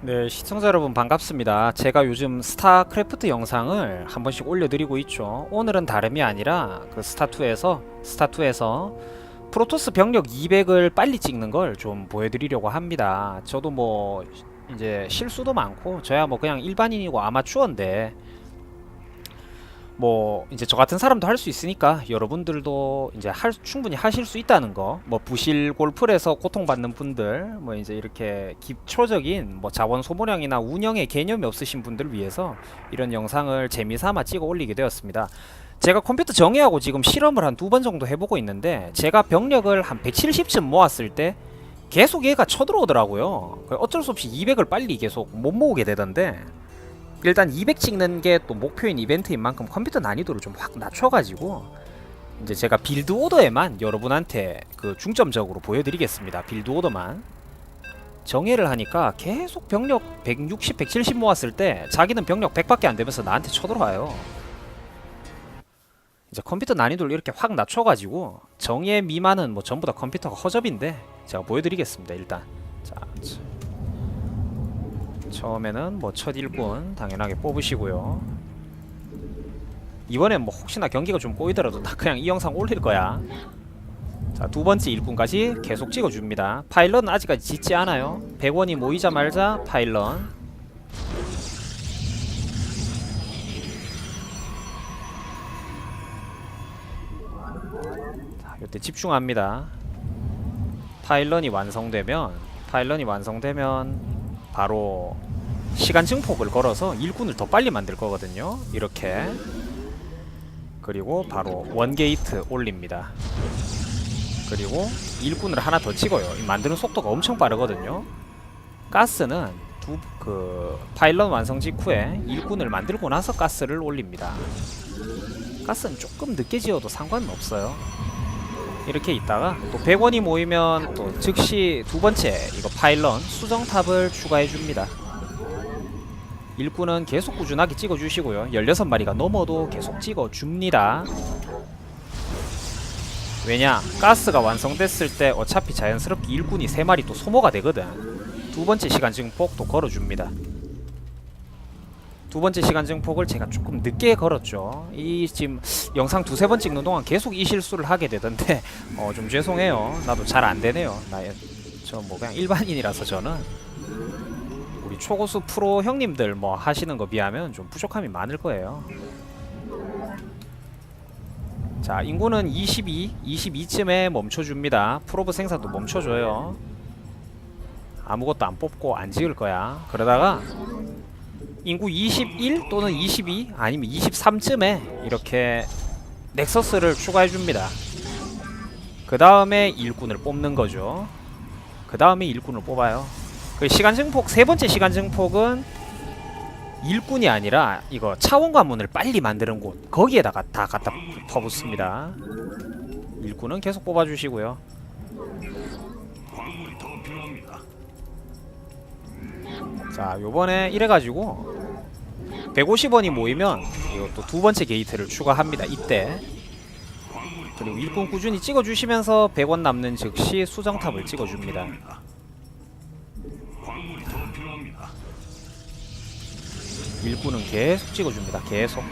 네, 시청자 여러분 반갑습니다. 제가 요즘 스타크래프트 영상을 한 번씩 올려드리고 있죠. 오늘은 다름이 아니라 그 스타2에서 스타2에서 프로토스 병력 200을 빨리 찍는 걸 좀 보여드리려고 합니다. 저도 뭐 이제 실수도 많고 저야 뭐 그냥 일반인이고 아마추어인데 뭐 이제 저 같은 사람도 할 수 있으니까 여러분들도 이제 할 충분히 하실 수 있다는 거. 뭐 부실 골프에서 고통받는 분들, 뭐 이제 이렇게 기초적인 뭐 자원 소모량이나 운영의 개념이 없으신 분들을 위해서 이런 영상을 재미삼아 찍어 올리게 되었습니다. 제가 컴퓨터 정의하고 지금 실험을 한 두 번 정도 해보고 있는데 제가 병력을 한 170쯤 모았을 때 계속 얘가 쳐들어오더라고요. 그래서 어쩔 수 없이 200을 빨리 계속 못 모으게 되던데 일단 200 찍는 게 또 목표인 이벤트인 만큼 컴퓨터 난이도를 좀 확 낮춰가지고 이제 제가 빌드 오더에만 여러분한테 그 중점적으로 보여드리겠습니다. 빌드 오더만 정예를 하니까 계속 병력 160, 170 모았을 때 자기는 병력 100밖에 안 되면서 나한테 쳐들어와요. 이제 컴퓨터 난이도를 이렇게 확 낮춰가지고 정예 미만은 뭐 전부 다 컴퓨터가 허접인데 제가 보여드리겠습니다. 일단 자. 처음에는 뭐 첫 일꾼 당연하게 뽑으시고요. 이번엔 뭐 혹시나 경기가 좀 꼬이더라도 나 그냥 이 영상 올릴 거야. 자, 두 번째 일꾼까지 계속 찍어줍니다. 파일럿은 아직까지 짓지 않아요. 100원이 모이자마자 파일럿. 자, 이때 집중합니다. 파일런이 완성되면 파일런이 완성되면 바로 시간 증폭을 걸어서 일꾼을 더 빨리 만들 거거든요. 이렇게 그리고 바로 원 게이트 올립니다. 그리고 일꾼을 하나 더 찍어요. 이 만드는 속도가 엄청 빠르거든요. 가스는 두 그 파일럿 완성 직후에 일꾼을 만들고 나서 가스를 올립니다. 가스는 조금 늦게 지어도 상관은 없어요. 이렇게 있다가 또 100원이 모이면 또 즉시 두 번째 이거 파일런 수정탑을 추가해 줍니다. 일꾼은 계속 꾸준하게 찍어 주시고요. 16마리가 넘어도 계속 찍어 줍니다. 왜냐? 가스가 완성됐을 때 어차피 자연스럽게 일꾼이 3마리 또 소모가 되거든. 두 번째 시간 증폭도 걸어 줍니다. 두 번째 시간 증폭을 제가 조금 늦게 걸었죠. 이 지금 영상 두세 번 찍는 동안 계속 이 실수를 하게 되던데 어 좀 죄송해요. 나도 잘 안 되네요. 나저 뭐 그냥 일반인이라서 저는 우리 초고수 프로 형님들 뭐 하시는 거 비하면 좀 부족함이 많을 거예요. 자 인구는 22, 22쯤에 멈춰줍니다. 프로브 생산도 멈춰줘요. 아무것도 안 뽑고 안 지을 거야. 그러다가 인구 21 또는 22 아니면 23쯤에 이렇게 넥서스를 추가해 줍니다. 그 다음에 일꾼을 뽑는 거죠. 그 다음에 일꾼을 뽑아요. 그 시간 증폭 세 번째 시간 증폭은 일꾼이 아니라 이거 차원 관문을 빨리 만드는 곳 거기에다가 다 갖다 퍼붓습니다. 일꾼은 계속 뽑아주시고요. 자 요번에 이래가지고 150원이 모이면 이것도 두 번째 게이트를 추가합니다 이때. 그리고 일꾼 꾸준히 찍어주시면서 100원 남는 즉시 수정탑을 찍어줍니다. 일꾼은 계속 찍어줍니다 계속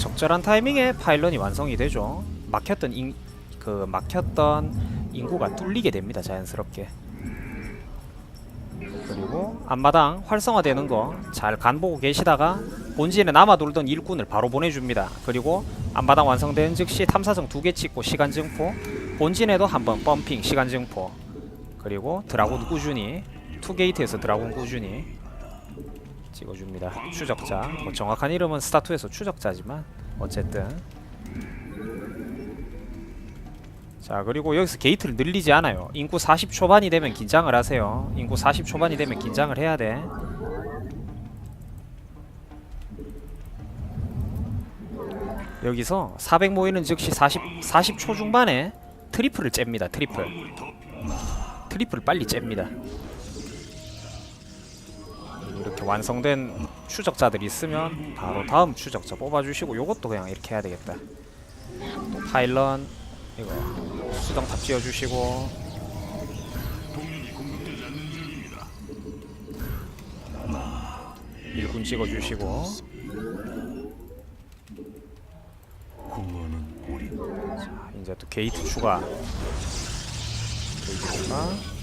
적절한 타이밍에 파일런이 완성이 되죠. 막혔던 인, 그 막혔던 인구가 뚫리게 됩니다. 자연스럽게. 그리고 앞마당 활성화되는 거 잘 간보고 계시다가 본진에 남아 돌던 일꾼을 바로 보내줍니다. 그리고 앞마당 완성된 즉시 탐사정 두 개 찍고 시간 증포 본진에도 한번 펌핑 시간 증포 그리고 드라곤 꾸준히 투게이트에서 드라곤 꾸준히 찍어줍니다. 추적자. 뭐 정확한 이름은 스타2에서 추적자지만 어쨌든 자 그리고 여기서 게이트를 늘리지 않아요. 인구 40 초반이 되면 긴장을 하세요. 인구 40 초반이 되면 긴장을 해야 돼. 여기서 400 모이는 즉시 40 40초 중반에 트리플을 잽니다. 트리플. 트리플 빨리 잽니다. 이렇게 완성된 추적자들이 있으면 바로 다음 추적자 뽑아주시고 요것도 그냥 이렇게 해야 되겠다. 또 파일런 이거 수정탑 지어주시고. 일군 찍어주시고. 자 이제 또 게이트 추가. 게이트 추가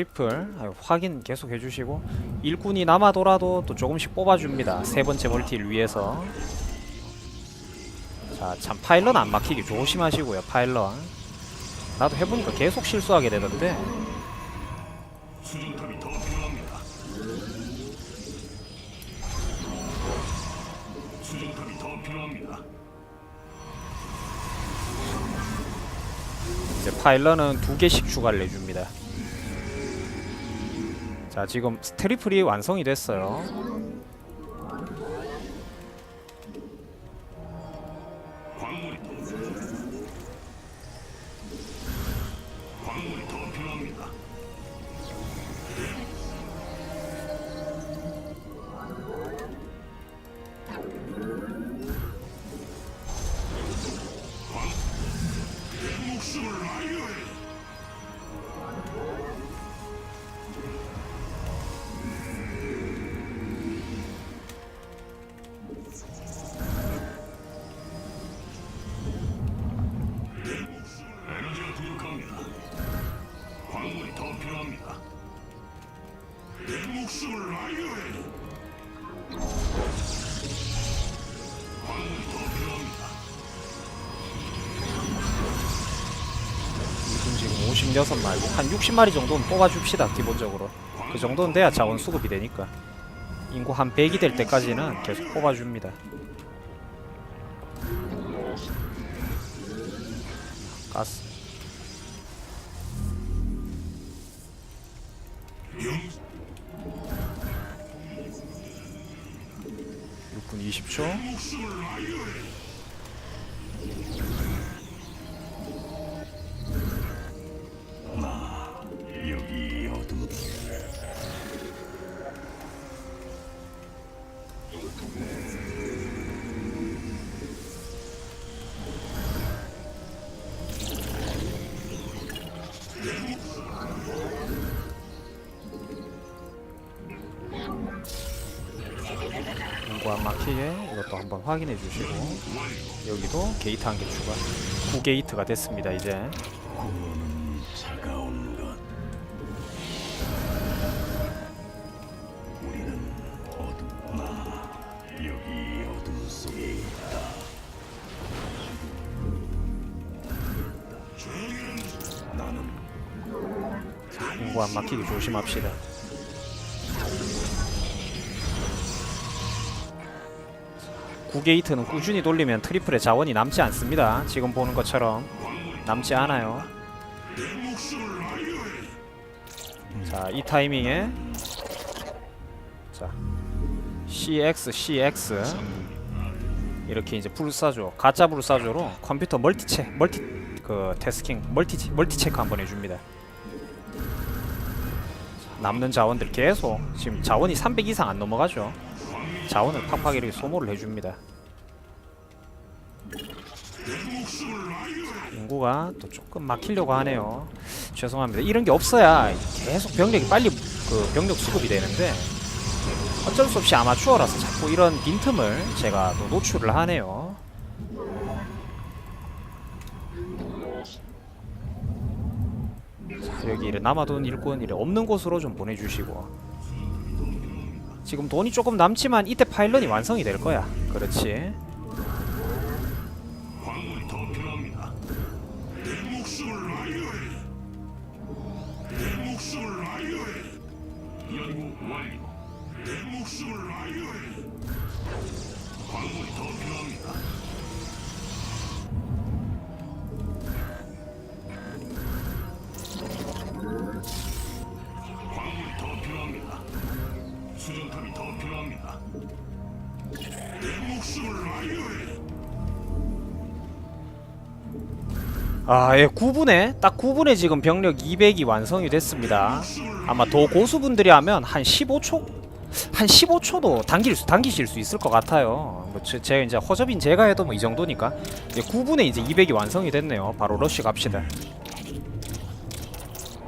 트리플 아유, 확인 계속 해주시고 일꾼이 남아돌아도 또 조금씩 뽑아줍니다. 세 번째 멀티를 위해서. 자참 파일럿 안 막히게 조심하시고요 파일럿. 나도 해보니까 계속 실수하게 되던데. 이제 파일럿은 두 개씩 추가를 해줍니다. 자 지금 스트리플이 완성이 됐어요. 56마리, 한 60마리 정도는 뽑아줍시다 기본적으로. 그 정도는 돼야 자원 수급이 되니까. 인구 한 100이 될 때까지는 계속 뽑아줍니다. 가스. 육군 20초. 안 막히게 이것도 한번 확인해 주시고. 여기도 게이트 한 개 추가. 9게이트가 됐습니다 이제. 인구 안 막히게 조심합시다 구게이트는 꾸준히 돌리면 트리플의 자원이 남지 않습니다 지금 보는 것처럼 남지 않아요 자 이 타이밍에 자 CX CX 이렇게 이제 불사조 가짜 불사조로 컴퓨터 멀티체 멀티 그 태스킹 멀티 멀티 체크 한번 해줍니다. 남는 자원들 계속 지금 자원이 300 이상 안 넘어가죠. 자원을 팍팍 이렇게 소모를 해줍니다. 인구가 또 조금 막히려고 하네요. 죄송합니다. 이런 게 없어야 계속 병력이 빨리 그 병력 수급이 되는데 어쩔 수 없이 아마추어라서 자꾸 이런 빈틈을 제가 또 노출을 하네요. 자, 여기 이래 남아돈 일꾼 이래 없는 곳으로 좀 보내주시고 지금 돈이 조금 남지만 이때 파일런이 완성이 될 거야. 그렇지. 아, 예, 9분에 딱 9분에 지금 병력 200이 완성이 됐습니다. 아마 더 고수분들이 하면 한 15초 한 15초도 당길 수, 당기실 수 있을 것 같아요. 뭐 제, 제가 이제 허접인 제가 해도 뭐 이 정도니까 이제 9분에 이제 200이 완성이 됐네요. 바로 러쉬 갑시다.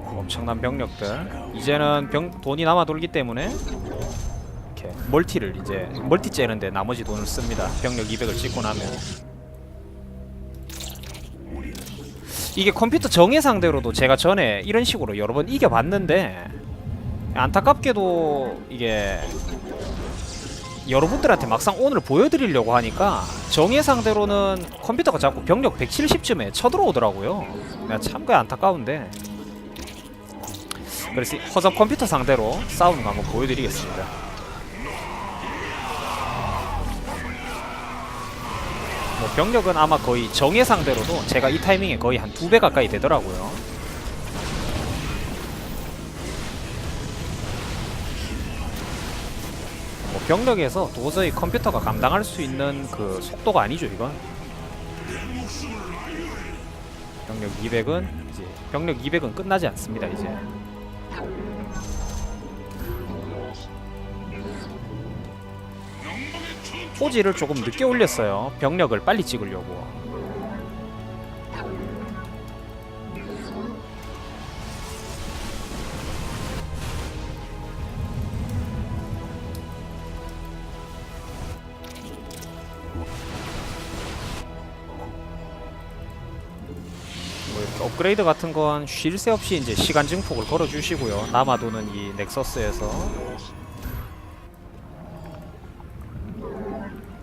엄청난 병력들. 이제는 병 돈이 남아 돌기 때문에 이렇게 멀티를 이제 멀티 째는데 나머지 돈을 씁니다. 병력 200을 찍고 나면. 이게 컴퓨터 정예 상대로도 제가 전에 이런 식으로 여러 번 이겨봤는데 안타깝게도 이게 여러분들한테 막상 오늘 보여드리려고 하니까 정예 상대로는 컴퓨터가 자꾸 병력 170쯤에 쳐들어오더라고요. 내가 참그 안타까운데 그래서 허접 컴퓨터 상대로 싸우는 거 한번 보여드리겠습니다. 병력은 아마 거의 정예 상대로도 제가 이 타이밍에 거의 한 두 배 가까이 되더라고요. 뭐 병력에서 도저히 컴퓨터가 감당할 수 있는 그 속도가 아니죠 이건. 병력 200은 이제 병력 200은 끝나지 않습니다 이제. 포지를 조금 늦게 올렸어요. 병력을 빨리 찍으려고. 뭐 업그레이드 같은 건 쉴 새 없이 이제 시간 증폭을 걸어 주시고요. 남아도는 이 넥서스에서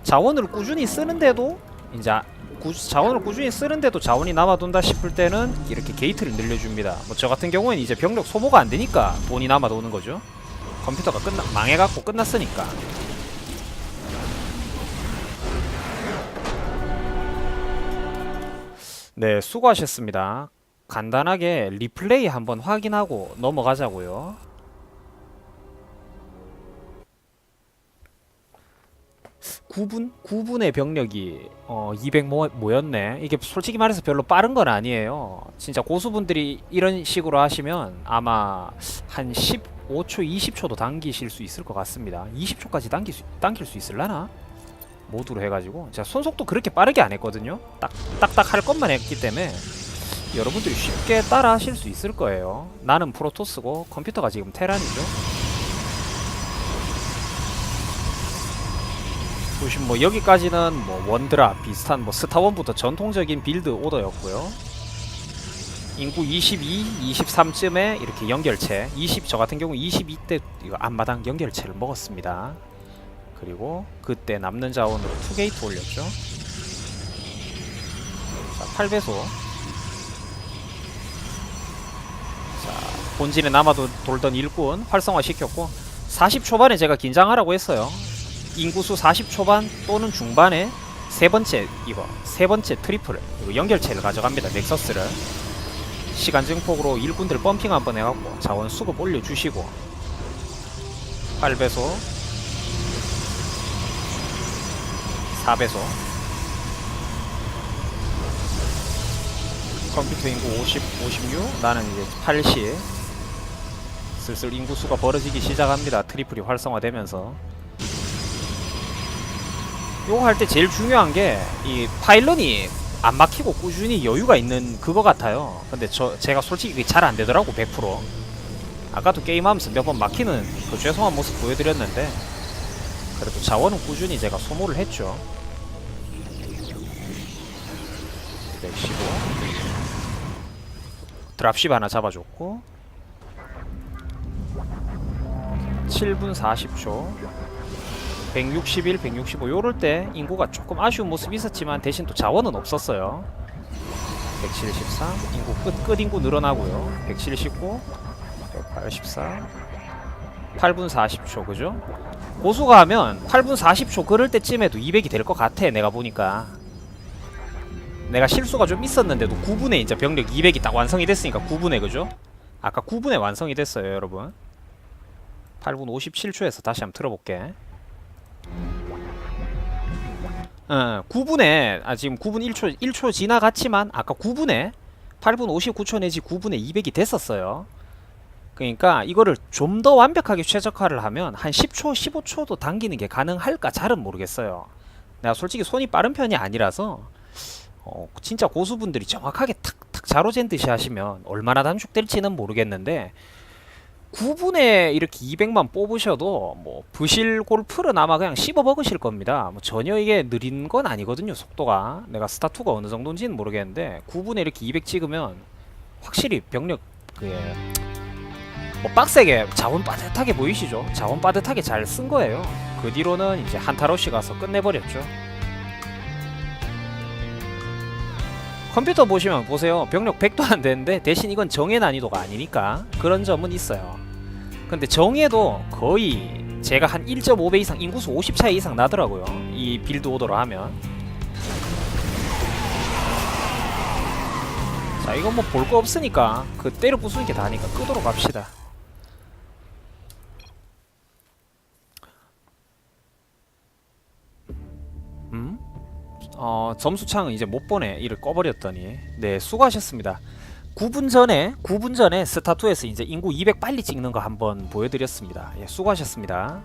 자원을 꾸준히 쓰는데도 이제 구, 자원을 꾸준히 쓰는데도 자원이 남아돈다 싶을 때는 이렇게 게이트를 늘려줍니다. 뭐 저 같은 경우에는 이제 병력 소모가 안 되니까 돈이 남아도는 거죠. 컴퓨터가 끝나 망해갖고 끝났으니까. 네, 수고하셨습니다. 간단하게 리플레이 한번 확인하고 넘어가자고요. 구분 9분의 병력이 어, 200 모, 모였네. 이게 솔직히 말해서 별로 빠른 건 아니에요. 진짜 고수분들이 이런 식으로 하시면 아마 한 15초, 20초도 당기실 수 있을 것 같습니다. 20초까지 당길 수, 당길 수 있을라나? 모두로 해가지고 제가 손속도 그렇게 빠르게 안 했거든요. 딱 딱딱 할 것만 했기 때문에 여러분들이 쉽게 따라 하실 수 있을 거예요. 나는 프로토스고 컴퓨터가 지금 테란이죠. 보시면 뭐 여기까지는 뭐 원드라 비슷한 뭐 스타원부터 전통적인 빌드 오더였고요. 인구 22, 23쯤에 이렇게 연결체 20 저 같은 경우 22대 이거 앞마당 연결체를 먹었습니다. 그리고 그때 남는 자원으로 투게이트 올렸죠. 자, 8배소. 자, 본진에 남아도 돌던 일꾼 활성화 시켰고 40 초반에 제가 긴장하라고 했어요. 인구수 40 초반 또는 중반에 세 번째 이거 세 번째 트리플 이거 연결체를 가져갑니다. 넥서스를. 시간 증폭으로 일꾼들 펌핑 한번 해갖고 자원 수급 올려주시고. 8배소. 4배소. 컴퓨터 인구 50, 56 나는 이제 80 슬슬 인구수가 벌어지기 시작합니다 트리플이 활성화되면서 요거 할 때 제일 중요한 게 이 파일런이 안 막히고 꾸준히 여유가 있는 그거 같아요. 근데 저 제가 솔직히 잘 안 되더라고 100% 아까도 게임하면서 몇 번 막히는 그 죄송한 모습 보여드렸는데 그래도 자원은 꾸준히 제가 소모를 했죠. 115 드랍십 하나 잡아줬고. 7분 40초 161, 165 요럴 때 인구가 조금 아쉬운 모습이 있었지만 대신 또 자원은 없었어요. 173 인구 끝, 끝 인구 늘어나고요. 179 184 8분 40초 그죠? 고수가 하면 8분 40초 그럴 때쯤에도 200이 될 것 같아 내가 보니까. 내가 실수가 좀 있었는데도 9분에 이제 병력 200이 딱 완성이 됐으니까 9분에 그죠? 아까 9분에 완성이 됐어요 여러분. 8분 57초에서 다시 한번 틀어볼게 어, 9분에 아 지금 9분 1초 1초 지나갔지만 아까 9분에 8분 59초 내지 9분에 200이 됐었어요. 그러니까 이거를 좀 더 완벽하게 최적화를 하면 한 10초, 15초도 당기는 게 가능할까 잘은 모르겠어요. 내가 솔직히 손이 빠른 편이 아니라서 어, 진짜 고수분들이 정확하게 탁탁 자로잰 듯이 하시면 얼마나 단축될지는 모르겠는데 9분에 이렇게 200만 뽑으셔도 뭐 부실 골프는 아마 그냥 씹어 먹으실 겁니다. 뭐 전혀 이게 느린 건 아니거든요. 속도가 내가 스타2가 어느 정도인지는 모르겠는데 9분에 이렇게 200 찍으면 확실히 병력 그게 뭐 빡세게 자원 빠듯하게 보이시죠? 자원 빠듯하게 잘 쓴 거예요. 그 뒤로는 이제 한타로시 가서 끝내버렸죠. 컴퓨터 보시면 보세요. 병력 100도 안 되는데 대신 이건 정의 난이도가 아니니까 그런 점은 있어요. 근데 정의도 거의 제가 한 1.5배 이상 인구수 50 차이 이상 나더라고요. 이 빌드 오더로 하면. 자, 이건 뭐 볼 거 없으니까 그 때려 부수는 게 다니까 끄도록 합시다. 어, 점수창은 이제 못 보내. 이를 꺼버렸더니. 네, 수고하셨습니다. 9분 전에 9분 전에 스타2에서 이제 인구 200 빨리 찍는 거 한번 보여드렸습니다. 예, 수고하셨습니다.